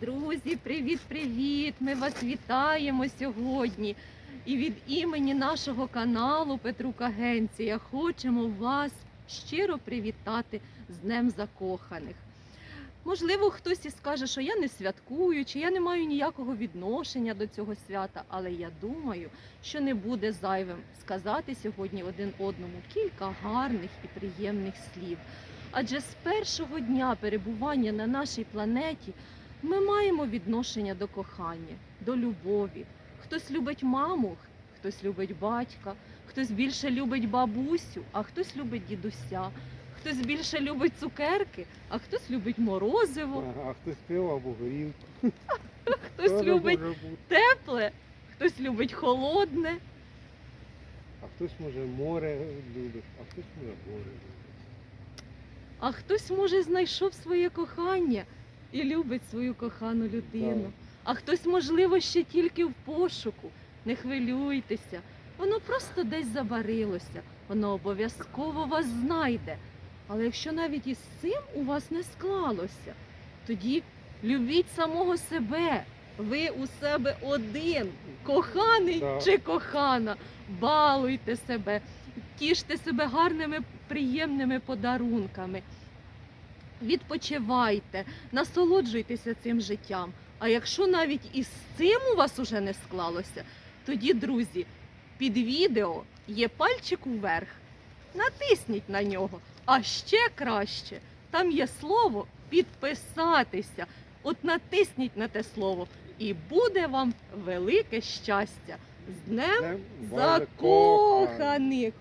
Друзі, привіт-привіт! Ми вас вітаємо сьогодні. І від імені нашого каналу Петрук Агенція хочемо вас щиро привітати з Днем Закоханих. Можливо, хтось і скаже, що я не святкую, чи я не маю ніякого відношення до цього свята, але я думаю, що не буде зайвим сказати сьогодні один одному кілька гарних і приємних слів. Адже з першого дня перебування на нашій планеті ми маємо відношення до кохання, до любові. Хтось любить маму, хтось любить батька, хтось більше любить бабусю, а хтось любить дідуся, хтось більше любить цукерки, а хтось любить морозиво, А хтось пив або горілку. хтось любить тепле, хтось любить холодне. А хтось може море любить, а хтось може море любить. А хтось, може, знайшов своє кохання і любить свою кохану людину. Так. А хтось, можливо, ще тільки в пошуку. Не хвилюйтеся. Воно просто десь забарилося. Воно обов'язково вас знайде. Але якщо навіть із цим у вас не склалося, тоді любіть самого себе. Ви у себе один, коханий Так. чи кохана. Балуйте себе, тіште себе гарними, приємними подарунками. Відпочивайте, насолоджуйтеся цим життям. А якщо навіть із цим у вас уже не склалося, тоді, друзі, під відео є пальчик уверх. Натисніть на нього. А ще краще, там є слово підписатися. От натисніть на те слово, і буде вам велике щастя. З днем Днем закоханих!